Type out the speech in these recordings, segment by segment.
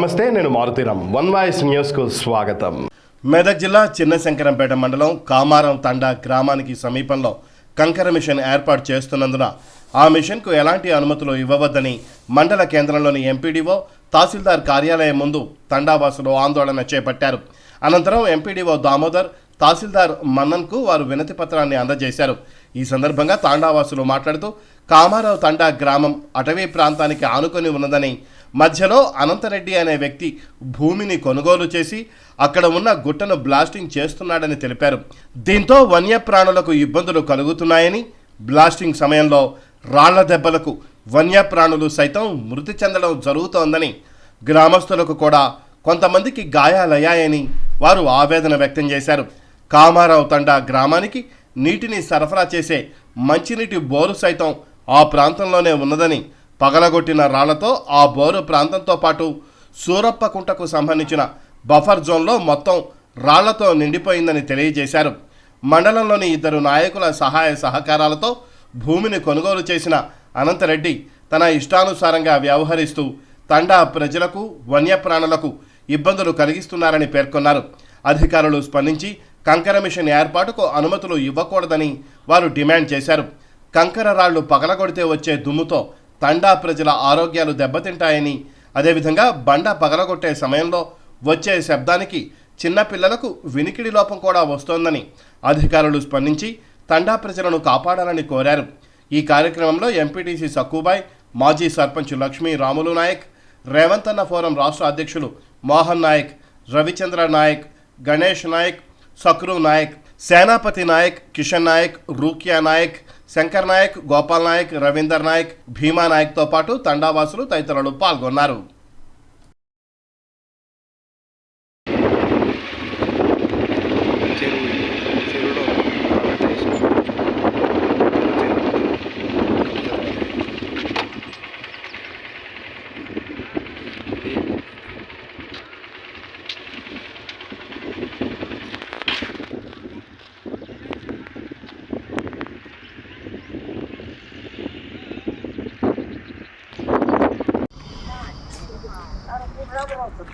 నమస్తే నేను Maruthi Ram one voice న్యూస్కు స్వాగతం. మెదక్ జిల్లా చిన్నశంకరంపేట మండలం కామారం తండా గ్రామానికి సమీపంలో కంకర మిషన్ ఏర్పాటు చేస్తున్నందున ఆ మిషన్కు ఎలాంటి అనుమతులు ఇవ్వవద్దని మండల కేంద్రంలోని ఎంపీడీఓ తహసీల్దార్ కార్యాలయం ముందు తండావాసులు ఆందోళన చేపట్టారు. అనంతరం ఎంపీడీఓ దామోదర్ తహసీల్దార్ మన్నన్కు వారు వినతి పత్రాన్ని అందజేశారు. ఈ సందర్భంగా తాండావాసులు మాట్లాడుతూ కామారావు తండా గ్రామం అటవీ ప్రాంతానికి ఆనుకొని ఉన్నదని మధ్యలో అనంతరెడ్డి అనే వ్యక్తి భూమిని కొనుగోలు చేసి అక్కడ ఉన్న గుట్టను బ్లాస్టింగ్ చేస్తున్నాడని తెలిపారు. దీంతో వన్యప్రాణులకు ఇబ్బందులు కలుగుతున్నాయని బ్లాస్టింగ్ సమయంలో రాళ్ళ దెబ్బలకు వన్యప్రాణులు సైతం మృతి చెందడం జరుగుతోందని గ్రామస్తులకు కూడా కొంతమందికి గాయాలయ్యాయని వారు ఆవేదన వ్యక్తం చేశారు. కామారావు తండా గ్రామానికి నీటిని సరఫరా చేసే మంచినీటి బోరు సైతం ఆ ప్రాంతంలోనే ఉన్నదని పగలగొట్టిన రాళ్ళతో ఆ బోరు ప్రాంతంతో పాటు సూరప్పకుంటకు సంబంధించిన బఫర్ జోన్లో మొత్తం రాళ్ళతో నిండిపోయిందని తెలియజేశారు. మండలంలోని ఇద్దరు నాయకుల సహాయ సహకారాలతో భూమిని కొనుగోలు చేసిన అనంతరెడ్డి తన ఇష్టానుసారంగా వ్యవహరిస్తూ తండా ప్రజలకు వన్యప్రాణులకు ఇబ్బందులు కలిగిస్తున్నారని పేర్కొన్నారు. అధికారులు స్పందించి కంకర మిషన్ ఏర్పాటుకు అనుమతులు ఇవ్వకూడదని వారు డిమాండ్ చేశారు. కంకర రాళ్ళు పగలగొడితే వచ్చే దుమ్ముతో తండా ప్రజల ఆరోగ్యాలు దెబ్బతింటాయని అదేవిధంగా బండ పగలగొట్టే సమయంలో వచ్చే శబ్దానికి చిన్నపిల్లలకు వినికిడి లోపం కూడా వస్తోందని అధికారులు స్పందించి తండా ప్రజలను కాపాడాలని కోరారు. ఈ కార్యక్రమంలో ఎంపీటీసీ సక్కుబాయ్ మాజీ సర్పంచ్ లక్ష్మీ రాములు నాయక్ రేవంత్ అన్న ఫోరం రాష్ట్ర అధ్యక్షులు మోహన్ నాయక్ రవిచంద్ర నాయక్ గణేష్ నాయక్ సక్రు నాయక్ సేనాపతి నాయక్ కిషన్ నాయక్ రూక్యా నాయక్ శంకర్ నాయక్ గోపాల్ నాయక్ రవీందర్ నాయక్ భీమా నాయక్తో పాటు తండావాసులు తదితరులు పాల్గొన్నారు.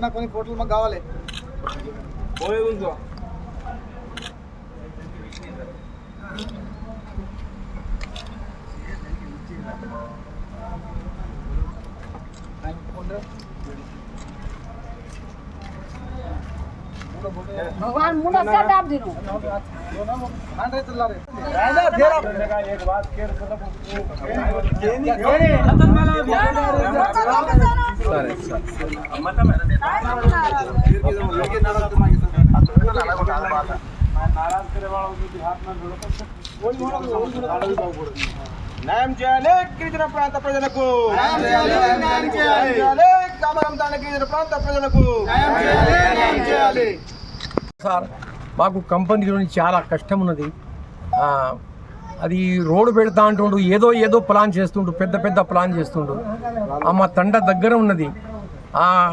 ना कोणी पोर्टल मग गावाले भगवान मुंडा से दाब दिनो న్యాయం చేయాలి. గిరిజన ప్రాంత ప్రజలకు చేయాలి కామరం గిరిజన ప్రాంత ప్రజలకు చేయాలి సార్ మాకు కంపెనీ గురించి చాలా కష్టం ఉన్నది అది రోడ్డు పెడతా అంటుండు ఏదో ఏదో ప్లాన్ చేస్తుండు పెద్ద పెద్ద ప్లాన్ చేస్తుండు. ఆ మా తండ దగ్గర ఉన్నది. ఆ,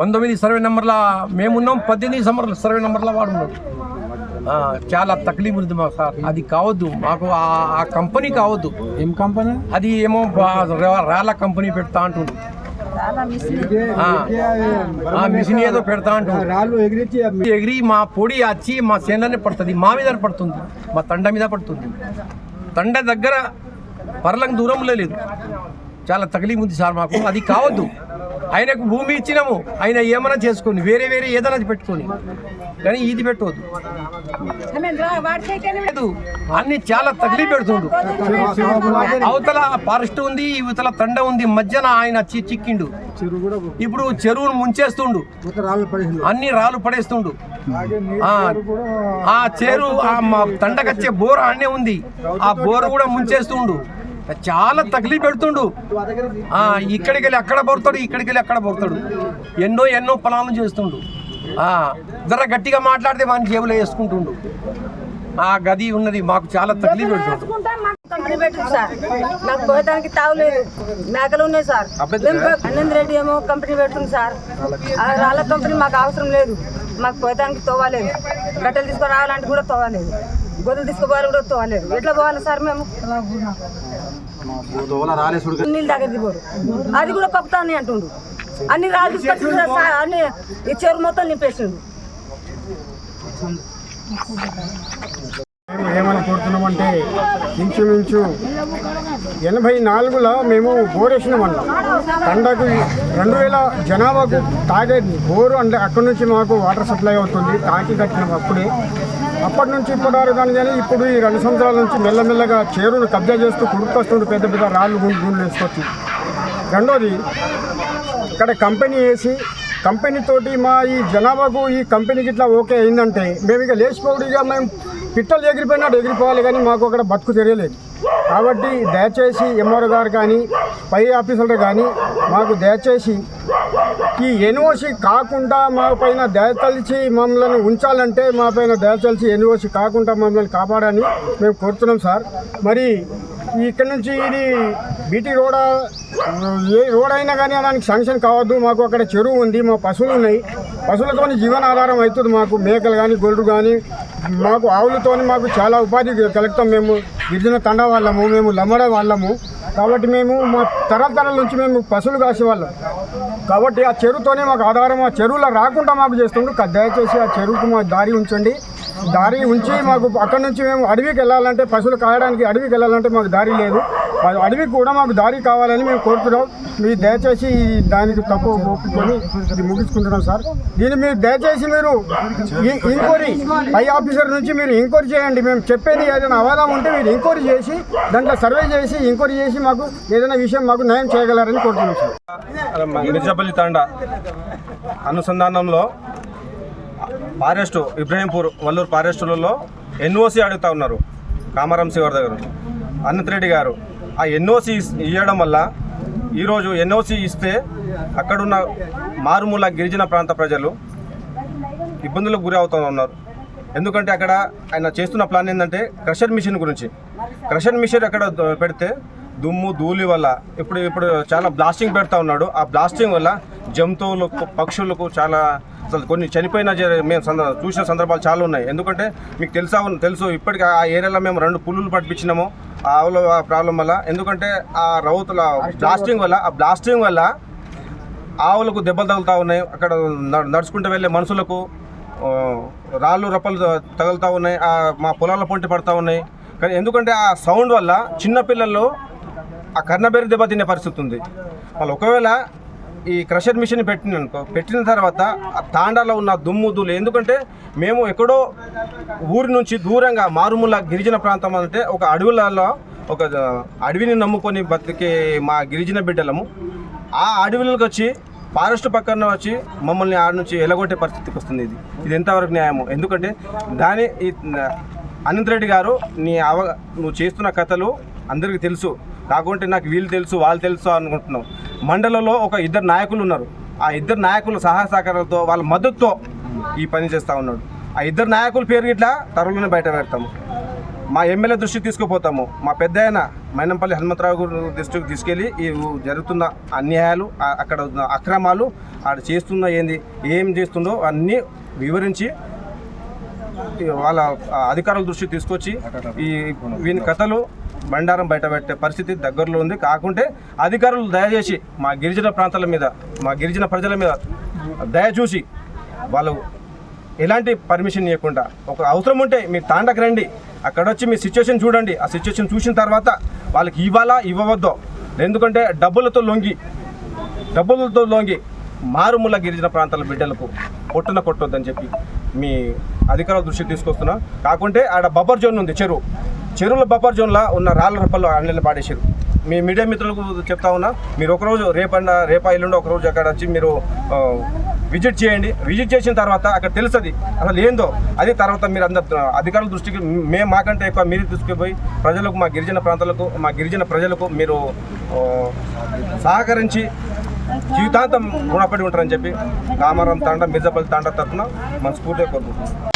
పంతొమ్మిది సర్వే నెంబర్ల మేమున్నాం పద్దెనిమిది సంవత్సరాల సర్వే నెంబర్ల వాడు చాలా తక్లీఫ్ ఉంది మాకు సార్. అది కావద్దు. మాకు ఆ- కంపెనీ కావద్దు. ఏం కంపెనీ? అది ఏమో రాళ్ళ కంపెనీ పెడతా అంటుండు. మిషన్ ఏదో పెడతా ఎగిరి మా పొడి వచ్చి మా చేనులోనే పడుతుంది మా మీద పడుతుంది మా తండ మీద పడుతుంది. తండ దగ్గర పర్లకు దూరంలో లేదు. చాలా తగిలి ఉంది సార్ మాకు. అది కావద్దు. ఆయనకు భూమి ఇచ్చినాము ఆయన ఏమైనా చేసుకొని వేరే వేరే ఏదైనా పెట్టుకొని కానీ ఇది పెట్టవద్దు. లేదు. అన్ని చాలా తగిలి పెడుతుండు. అవతల ఫారెస్ట్ ఉంది ఇవతల తండ ఉంది మధ్యన ఆయన చిక్కిండు. ఇప్పుడు చెరువును ముంచేస్తుండు. అన్ని రాళ్ళు పడేస్తుండు. ఆ చెరువు ఆ తండకచ్చే బోర్ అన్నే ఉంది. ఆ బోర్ కూడా ముంచేస్తుండు. చాలా తగిలి పెడుతుండు. ఇక్కడికి వెళ్ళి అక్కడ పడతాడు ఇక్కడికి వెళ్ళి అక్కడ పడతాడు ఎన్నో ఎన్నో ప్లాన్లు చేస్తుండు. ఆ, జర గట్టిగా మాట్లాడితే వాని జేబులో వేసుకుంటుండు. ఆ గది ఉన్నది మాకు చాలా తగిలి పెడుతుండు. కంపెనీ పెట్టింది సార్. నాకు పోయడానికి తావులేదు మేకలు ఉన్నాయి సార్. అనంత్ రెడ్డి ఏమో కంపెనీ పెడుతుంది సార్. ఆ రాళ్ళ కంపెనీ మాకు అవసరం లేదు. మాకు పోయడానికి తోవలేదు. గట్టలు తీసుకొని రావాలంటే కూడా తోవలేదు. గొర్రెలు తీసుకుపోవాలి కూడా తోవలేదు. ఎట్లా పోవాలి సార్ మేము? నీళ్ళు దగ్గరికి పోరు. అది కూడా కప్పుతాని అంటుండు. అన్ని సార్ అన్ని ఈ చెరువు మొత్తం నింపేసిండు. మేము ఏమని కోరుతున్నామంటే ఇంచుమించు ఎనభై నాలుగులో మేము బోరేసినాం అన్నాం తండకు రెండు వేల జనాభాకు తాగే బోరు అంటే అక్కడి నుంచి మాకు వాటర్ సప్లై అవుతుంది టాంకి కట్టినాం అప్పుడే. అప్పటి నుంచి ఇప్పటి వరకు కానీ కానీ ఇప్పుడు ఈ రెండు సంవత్సరాల నుంచి మెల్లమెల్లగా చేరును కబ్జా చేస్తూ కుడుకొస్తుంటే పెద్ద పెద్ద రాళ్ళు గుండు గుండు వేసుకొచ్చి. రెండోది ఇక్కడ కంపెనీ వేసి కంపెనీతోటి మా ఈ జనాభాకు ఈ కంపెనీకి ఇట్లా ఓకే అయిందంటే మేము ఇక లేచిపోవడం ఇక మేము పిట్టలు ఎగిరిపోయినాడు ఎగిరిపోవాలి కానీ మాకు అక్కడ బతుకు తెలియలేదు కాబట్టి దయచేసి ఎంఆర్ఓ గారు కానీ పై ఆఫీసర్లు కానీ మాకు దయచేసి ఈ ఎన్ఓసి కాకుండా మా పైన దయతలిచి మమ్మల్ని ఉంచాలంటే మా పైన దయతలిచి ఎన్ఓసి కాకుండా మమ్మల్ని కాపాడని మేము కోరుతున్నాం సార్. మరి ఇక్కడ నుంచి ఇది బీటీ రోడ్ ఏ రోడ్ అయినా కానీ దానికి శాంక్షన్ కావద్దు. మాకు అక్కడ చెరువు ఉంది మా పశువులు ఉన్నాయి. పశువులతో జీవనాధారం అవుతుంది మాకు మేకలు కానీ గొర్రెలు కానీ మాకు ఆవులతోని మాకు చాలా ఉపాధి కలుగుతాం మేము. గిరిజన తండ వాళ్ళము మేము లమ్మడ వాళ్ళము. కాబట్టి మేము మా తరతరాల నుంచి మేము పశువులు కాసేవాళ్ళం కాబట్టి ఆ చెరువుతోనే మాకు ఆధారం ఆ చెరువులో రాకుండా మాకు చేస్తుండ్రు దయచేసి ఆ చెరువుకు మా దారి ఉంచండి. దారి ఉంచి మాకు అక్కడి నుంచి మేము అడవికి వెళ్ళాలంటే పశువులు కాయడానికి అడవికి వెళ్ళాలంటే మాకు దారి లేదు. అడవికి కూడా మాకు దారి కావాలని మేము కోరుతున్నాం. మీరు దయచేసి దానికి తక్కువ ఒప్పుకొని ముగించుకుంటున్నాం సార్. దీన్ని మీరు దయచేసి మీరు ఈ- ఎంక్వైరీ పై ఆఫీసర్ నుంచి మీరు ఎంక్వైరీ చేయండి. మేము చెప్పేది ఏదైనా అవాదం ఉంటే మీరు ఎంక్వైరీ చేసి దాంట్లో సర్వే చేసి ఎంక్వైరీ చేసి మాకు ఏదైనా విషయం మాకు న్యాయం చేయగలరని కోరుతున్నాం సార్. మిర్జాపల్లి తండ. అనుసంధానంలో ఫారెస్ట్ ఇబ్రహీంపూర్ వల్లూరు ఫారెస్టులలో ఎన్ఓసి అడుగుతా ఉన్నారు. కామారం శివర్ దగ్గర అనంత్ రెడ్డి గారు ఆ ఎన్ఓసి ఇవ్వడం వల్ల ఈరోజు ఎన్ఓసి ఇస్తే అక్కడున్న మారుమూల గిరిజన ప్రాంత ప్రజలు ఇబ్బందులకు గురి అవుతూ ఉన్నారు. ఎందుకంటే అక్కడ ఆయన చేస్తున్న ప్లాన్ ఏంటంటే క్రషర్ మిషన్ గురించి. క్రషర్ మిషన్ అక్కడ పెడితే దుమ్ము ధూళి వల్ల ఇప్పుడు ఇప్పుడు చాలా బ్లాస్టింగ్ పెడతా ఉన్నాడు. ఆ బ్లాస్టింగ్ వల్ల జంతువులకు పక్షులకు చాలా అసలు కొన్ని చనిపోయిన మేము సంద చూసిన సందర్భాలు చాలా ఉన్నాయి. ఎందుకంటే మీకు తెలుసా తెలుసు ఇప్పటికి ఆ ఏరియాలో మేము రెండు పుల్లులు పట్టించినాము. ఆ ఆవుల ప్రాబ్లం వల్ల ఎందుకంటే ఆ రౌతుల బ్లాస్టింగ్ వల్ల ఆ బ్లాస్టింగ్ వల్ల ఆవులకు దెబ్బలు తగులుతూ ఉన్నాయి. అక్కడ నడుచుకుంటూ వెళ్ళే మనుషులకు రాళ్ళు రప్పలు తగులుతూ ఉన్నాయి. ఆ, మా పొలాల పొంటి పడుతూ ఉన్నాయి. కానీ ఎందుకంటే ఆ సౌండ్ వల్ల చిన్నపిల్లలు ఆ కర్ణబేరి దెబ్బతినే పరిస్థితి ఉంది. వాళ్ళు ఒకవేళ ఈ క్రషర్ మిషన్ పెట్టిన అనుకో పెట్టిన తర్వాత తాండాలో ఉన్న దుమ్ము దులు ఎందుకంటే మేము ఎక్కడో ఊరి నుంచి దూరంగా మారుమూల గిరిజన ప్రాంతం అంటే ఒక అడవులలో ఒక అడవిని నమ్ముకొని బతికే మా గిరిజన బిడ్డలము. ఆ అడవులకు వచ్చి ఫారెస్ట్ పక్కన వచ్చి మమ్మల్ని ఆడ నుంచి ఎలగొట్టే పరిస్థితికి వస్తుంది ఇది. ఇది ఎంతవరకు న్యాయము? ఎందుకంటే దాని ఈ అనంత్ రెడ్డి గారు నీ అవ నువ్వు చేస్తున్న కథలు అందరికీ తెలుసు. కాకుంటే నాకు వీళ్ళు తెలుసు వాళ్ళు తెలుసు అనుకుంటున్నావు మండలంలో ఒక ఇద్దరు నాయకులు ఉన్నారు. ఆ ఇద్దరు నాయకులు సహాయ సహకారాలతో వాళ్ళ మద్దతుతో ఈ పని చేస్తూ ఉన్నాడు. ఆ ఇద్దరు నాయకుల పేరు ఇట్లా తరువులను బయట పెడతాము. మా ఎమ్మెల్యే దృష్టికి తీసుకుపోతాము. మా పెద్ద ఆయన మైనంపల్లి హనుమంతరావు గారి దృష్టికి తీసుకెళ్ళి ఈ జరుగుతున్న అన్యాయాలు అక్కడ అక్రమాలు ఆడ చేస్తున్న ఏంది ఏం చేస్తుందో అన్నీ వివరించి వాళ్ళ అధికారుల దృష్టికి తీసుకొచ్చి ఈ వీని కథలు బండారం బయటపెట్టే పరిస్థితి దగ్గరలో ఉంది. కాకుంటే అధికారులు దయచేసి మా గిరిజన ప్రాంతాల మీద మా గిరిజన ప్రజల మీద దయ చూసి వాళ్ళు ఎలాంటి పర్మిషన్ ఇవ్వకుండా ఒక అవసరం ఉంటే మీరు తాండకు రండి. అక్కడ వచ్చి మీ సిచ్యువేషన్ చూడండి. ఆ సిచ్యువేషన్ చూసిన తర్వాత వాళ్ళకి ఇవ్వాలా ఇవ్వవద్దో? ఎందుకంటే డబ్బులతో లొంగి డబ్బులతో లొంగి మారుమూల గిరిజన ప్రాంతాల బిడ్డలకు కొట్టున కొట్టొద్దని చెప్పి మీ అధికారుల దృష్టికి తీసుకొస్తున్నా. కాకుంటే ఆడ బబ్బర్ జోన్ ఉంది చెరువు. చెరువుల బఫర్ జోన్లో ఉన్న రాళ్ళ రప్పలు అన్నెళ్ళు పాడేశారు. మీ మీడియా మిత్రులకు చెప్తా ఉన్నా మీరు ఒకరోజు రేపన్న రేపా ఎల్లుండి ఒకరోజు అక్కడ వచ్చి మీరు విజిట్ చేయండి. విజిట్ చేసిన తర్వాత అక్కడ తెలుస్తుంది అసలు ఏందో అది తర్వాత మీరు అందరు అధికారుల దృష్టికి మేము మాకంటే ఎక్కువ మీరు తీసుకుపోయి ప్రజలకు మా గిరిజన ప్రాంతాలకు మా గిరిజన ప్రజలకు మీరు సహకరించి జీవితాంతం రుణపడి ఉంటారని చెప్పి కామారం తాండ మిర్జాపల్లి తాండ తరఫున మనస్ఫూర్తిగా కోరుకుంటున్నాం.